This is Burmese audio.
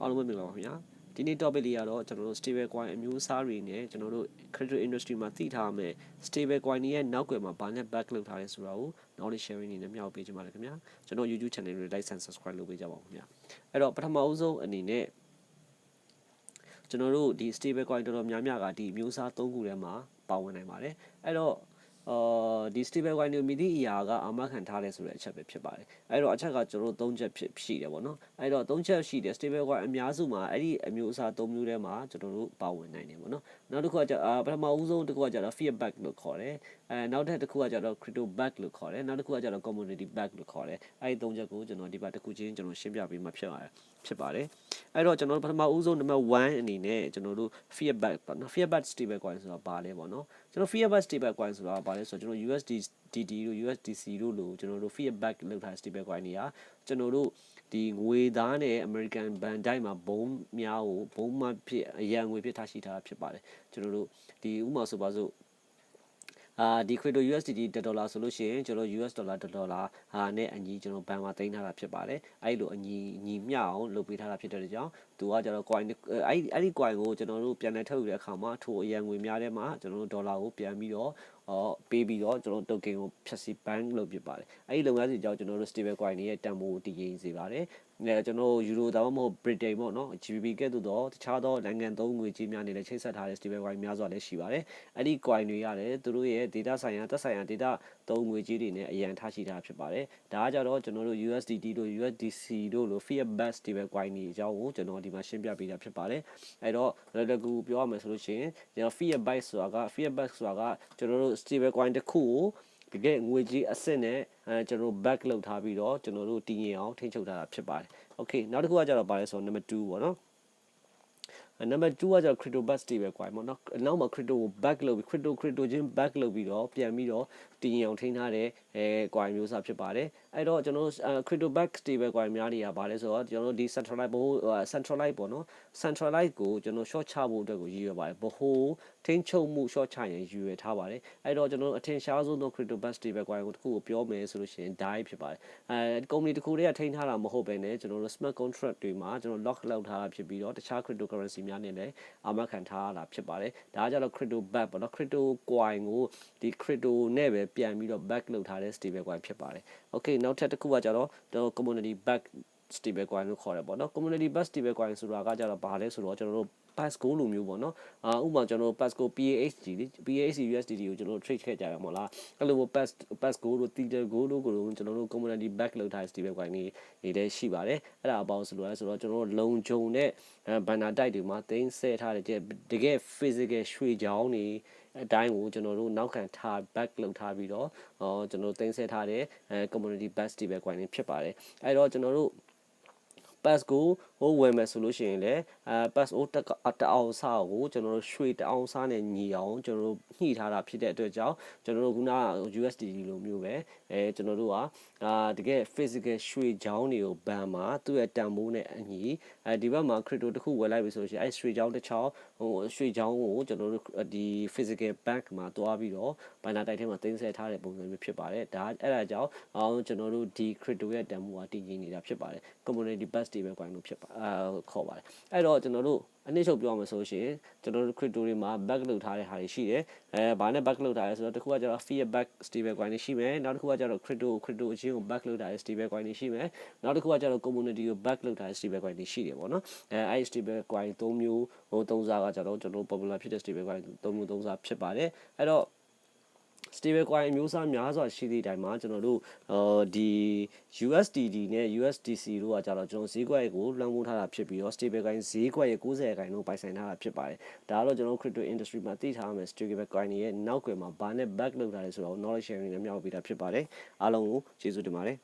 အားလုံးပဲမင်္ဂလာပါခင်ဗျာဒီနေ့ topic လေးကတော့ကျွန်တော်တို့ stable coin အမျိုးအစားတွေနဲ့ကျွန်တော်တို့ crypto industry မှာသိထားမယ် stable coin တွေရဲ့နောက်ွယ်မှာဘာနဲ့ back လုပ်ထားလဲဆိုတာကို knowledge sharing အနေနဲ့မျှဝေပေးချင်ပါတယ်ခင်ဗျာကျွန်တော် YouTube channel လေး like and subscribe လုပ်ပေးကြပါဦးခင်ဗျာအဲ့တော့ပထမအဦးဆုံးအနေနဲ့ကျွန်တော်တို့ဒီ stable coin တော်တော်များများကဒီအမျိုးအစား၃ခုထဲမှာပါဝင်နိုင်ပါတယ်အဲ့တော့ အာဒီ stable coin တွေမိသည့်အရာကအာမခံထားတယ်ဆိုတဲ့အချက်ပဲဖြစ်ပါတယ်အဲ့တော့အချက်ကကျွန်တော်တို့၃ချက်ဖြစ်ရှိတယ်ပေါ့နော်အဲ့တော့၃ချက်ရှိတယ် stable coin အများစုမှာအဲ့ဒီအမျိုးအစား၃မျိုးထဲမှာကျွန်တော်တို့ပါဝင်နိုင်တယ်ပေါ့နော်နောက်တစ်ခုကကျအာပထမဦးဆုံးတစ်ခုကကျတော့ fear back လို့ခေါ်တယ်အဲနောက်တစ်ခုကကျတော့ crypto back လို့ခေါ်တယ်နောက်တစ်ခုကကျတော့ community back လို့ခေါ်တယ်အဲ့ဒီ၃ချက်ကိုကျွန်တော်ဒီပါတစ်ခုချင်းကျွန်တော်ရှင်းပြပေးမှဖြစ်ပါတယ်ဖြစ်ပါတယ်အဲ့တော့ကျွန်တော်တို့ပထမဦးဆုံးနံပါတ်1အနေနဲ့ကျွန်တော်တို့ fear back ပေါ့နော် fear back stable coin ဆိုတာပါလဲပေါ့နော်ကျွန်တော် fear back stable coin ဆိုတာပါလဲဆိုတော့ကျွန်တော် USDT တို့ USDC တို့လို့ကျွန်တော်တို့ fear back လောက်ထား stable coin တွေကကျွန်တော်တို့ဒီငွေသားနဲ့ American band တိုင်းမှာဘုံများကိုဘုံမှဖြစ်အရန်ငွေဖြစ်ထားရှိထားဖြစ်ပါတယ်ကျွန်တော်တို့ဒီဥမာဆိုပါစို့အာဒီ crypto USDT 1ဒေါ်လာဆိုလို့ရှိရင်ကျွန်တော် US ဒေါ်လာ1ဒေါ်လာဟာနဲ့အညီကျွန်တော်ဘဏ်မှာတင်ထားတာဖြစ်ပါတယ်အဲ့လိုအညီညီမျှအောင်လုပ်ပေးထားတာဖြစ်တဲ့ကြောင့်သူကကျတော့ coin အဲ့အဲ့ဒီ coin ကိုကျွန်တော်တို့ပြန်လည်ထုတ်ယူတဲ့အခါမှာထိုအရန်ငွေများတဲ့မှာကျွန်တော်တို့ဒေါ်လာကိုပြန်ပြီးတော့ အော်ပေးပြီးတော့ကျွန်တော်တို့ token ကိုဖြတ်စီ bank လုပ်ဖြစ်ပါတယ်အဲ့ဒီလုပ်ငန်းစဉ်ကြောင့်ကျွန်တော်တို့ stable coin တွေရဲ့တန်ဖိုးကိုတည်ငြိမ်စေပါတယ်အဲကျွန်တော်ယူရိုဒါမှမဟုတ် Britain ပေါ့နော် GBP ကဲ့သို့တော့တခြားသောနိုင်ငံသုံးငွေကြေးများနဲ့လည်းချိတ်ဆက်ထားတဲ့ stable coin များစွာလည်းရှိပါတယ်အဲ့ဒီ coin တွေရတယ်သူတို့ရဲ့ data ဆိုင်ရာသက်ဆိုင်ရာ data သုံးငွေကြေးတွေနဲ့အရန်ထားရှိထားဖြစ်ပါတယ်ဒါကကြတော့ကျွန်တော်တို့ USDT တို့ USDC တို့လို fiat based stable coin တွေအကြောင်းကိုကျွန်တော်ဒီမှာရှင်းပြပေးတာဖြစ်ပါတယ်အဲ့တော့လည်းတကူပြောရမယ်ဆိုလို့ရှိရင်ကျွန်တော် fiat based ဆိုတာက fiat based ဆိုတာကကျွန်တော်တို့ stable coin တစ်ခုကိုတကယ်ငွေကြီးအစစ်နဲ့ အဲကျွန်တော်တို့ back လုပ်ထားပြီးတော့ကျွန်တော်တို့တည်ငြိမ်အောင်ထိန်းချုပ်ထားတာဖြစ်ပါတယ်။ Okay နောက်တစ်ခုကကြတော့ပါလဲဆိုတော့ number 2ပေါ့နော်။ number 2ကကျတော့ crypto bus တွေပဲကွာပေါ့နော်။နောက်မှာ crypto ကို back လုပ်ပြီး crypto crypto ချင်း back လုပ်ပြီးတော့ပြန်ပြီးတော့တည်ငြိမ်အောင်ထိန်းထားတဲ့အဲကွာမျိုးစားဖြစ်ပါတယ်။ အဲ့တော့ကျွန်တော်တို့ crypto back တွေပဲကွာများတွေကပါလဲဆိုတော့ကျွန်တော်တို့ဒီ centralize ဘို့ centralize ပေါ့နော်။ centralize ကိုကျွန်တော် short ချဖို့အတွက်ကိုရည်ရွယ်ပါတယ်။ဘို့ထိန်းချုပ်မှု short ချရင်ရည်ရွယ်ထားပါတယ်။အဲ့တော့ကျွန်တော်တို့အထင်ရှားဆုံးသော crypto bus တွေပဲကွာကိုတစ်ခုကိုပြောမယ်ဆိုလို့ရှိရင် DAI ဖြစ်ပါတယ်။အဲ company တစ်ခုတည်းကထိန်းထားတာမဟုတ်ဘဲနဲ့ကျွန်တော်တို့ smart contract တွေမှာကျွန်တော် lock လောက်ထားတာဖြစ်ပြီးတော့တခြား cryptocurrency များနဲ့လည်းအာမခံထားတာဖြစ်ပါတယ်။ဒါကကြတော့ crypto back ပေါ့နော် crypto coin ကိုဒီ crypto နဲ့ပဲပြန်ပြီးတော့ back လုပ်ထားတဲ့ stable coin ဖြစ်ပါတယ်။ Okay နောက်ထပ်တစ်ခုကကြတော့ community back stable coin လို့ခေါ်တယ်ပေါ့နော် community back stable coin ဆိုတာကကြတော့ဘာလဲဆိုတော့ကျွန်တော်တို့ Pasco လိုမျိုးပေါ့နော်အာဥပမာကျွန်တော်တို့ Pasco PAHG လေ PAHG USDT ကိုကျွန်တော်တို့ trade ခဲ့ကြရမှာလားအဲ့လိုမျိုး Pas Pasco တို့ Tether Go တို့ကိုကျွန်တော်တို့ community back လုပ်ထားတဲ့ stable coin တွေတွေလည်းရှိပါတယ်အဲ့ဒါအပေါင်းဆိုလို့လဲဆိုတော့ကျွန်တော်တို့လုံခြုံတဲ့ဘန်နာတိုက်တွေမှာသိမ်းဆဲထားတဲ့တကယ် physical ရွှေချောင်းတွေအတိုင်းကိုကျွန်တော်တို့နောက်ခံထား back လုပ်ထားပြီးတော့ဟောကျွန်တော်တို့သိမ်းဆဲထားတဲ့အဲ community back stable coin တွေဖြစ်ပါတယ်အဲ့တော့ကျွန်တော်တို့ pass ကိုဟိုဝယ်မယ်ဆိုလို့ရှိရင်လည်းအဲ pass အိုတတအောင်စားကိုကျွန်တော်တို့ရွှေတအောင်စားနဲ့ညီအောင်ကျွန်တော်တို့ညှိထားတာဖြစ်တဲ့အတွက်ကြောင့်ကျွန်တော်တို့ခုန USDT လိုမျိုးပဲအဲကျွန်တော်တို့ကအာတကယ် physical ရွှေချောင်းတွေကိုဘန်မှာသူ့ရဲ့တန်ဖိုးနဲ့အညီအဲဒီဘက်မှာ crypto တစ်ခုဝယ်လိုက်ပြီဆိုလို့ရှိရင်အဲရွှေချောင်းတစ်ချောင်းဟိုရွှေချောင်းကိုကျွန်တော်တို့ဒီ physical bank မှာတွားပြီးတော့ဘန်နာတိုက်ထဲမှာတင်ဆက်ထားတဲ့ပုံစံမျိုးဖြစ်ပါတယ်ဒါအဲ့ဒါကြောင့်အောင်ကျွန်တော်တို့ဒီ crypto ရဲ့တန်ဖိုးကတည်ငြိမ်နေတာဖြစ်ပါတယ် community best တွေပဲ coin လို့ဖြစ်ပါအာခေါ်ပါတယ်အဲ့တော့ကျွန်တော်တို့အနည်းချုပ်ပြောရမယ်ဆိုရှင်ကျွန်တော်တို့ crypto တွေမှာ back လုပ်ထားတဲ့ဟာတွေရှိတယ်အဲဘာနဲ့ back လုပ်ထားလဲဆိုတော့တစ်ခုကကျတော့ fiat back stable coin တွေရှိမယ်နောက်တစ်ခုကကျတော့ crypto crypto အချင်းကို back လုပ်ထားတဲ့ stable coin တွေရှိမယ်နောက်တစ်ခုကကျတော့ community ကို back လုပ်ထားတဲ့ stable coin တွေရှိတယ်ပေါ့နော်အဲအဲ့ stable coin ၃မျိုးဟို၃စားကကျတော့ကျွန်တော်တို့ popular ဖြစ်တဲ့ stable coin ၃မျိုး၃စားဖြစ်ပါတယ်အဲ့တော့ stable coin အမျိုးအစားများစွာရှိသည့်အတိုင်းမှာကျွန်တော်တို့အာဒီ USDT နဲ့ USDC တို့ကကြတော့ကျွန်တော်ဈေးကွက်ကိုလွှမ်းမိုးထားတာဖြစ်ပြီးတော့ stable coin ဈေးကွက်ရဲ့90ခိုင်နှုန်းပိုင်ဆိုင်ထားတာဖြစ်ပါတယ်ဒါကတော့ကျွန်တော် crypto industry မှာသိထားမယ် stable coin ရဲ့နောက်ွယ်မှာဘာနဲ့ back လုပ်ထားလဲဆိုတော့ knowledge sharing နဲ့မျှဝေပေးတာဖြစ်ပါတယ်အားလုံးကိုကျေးဇူးတင်ပါတယ်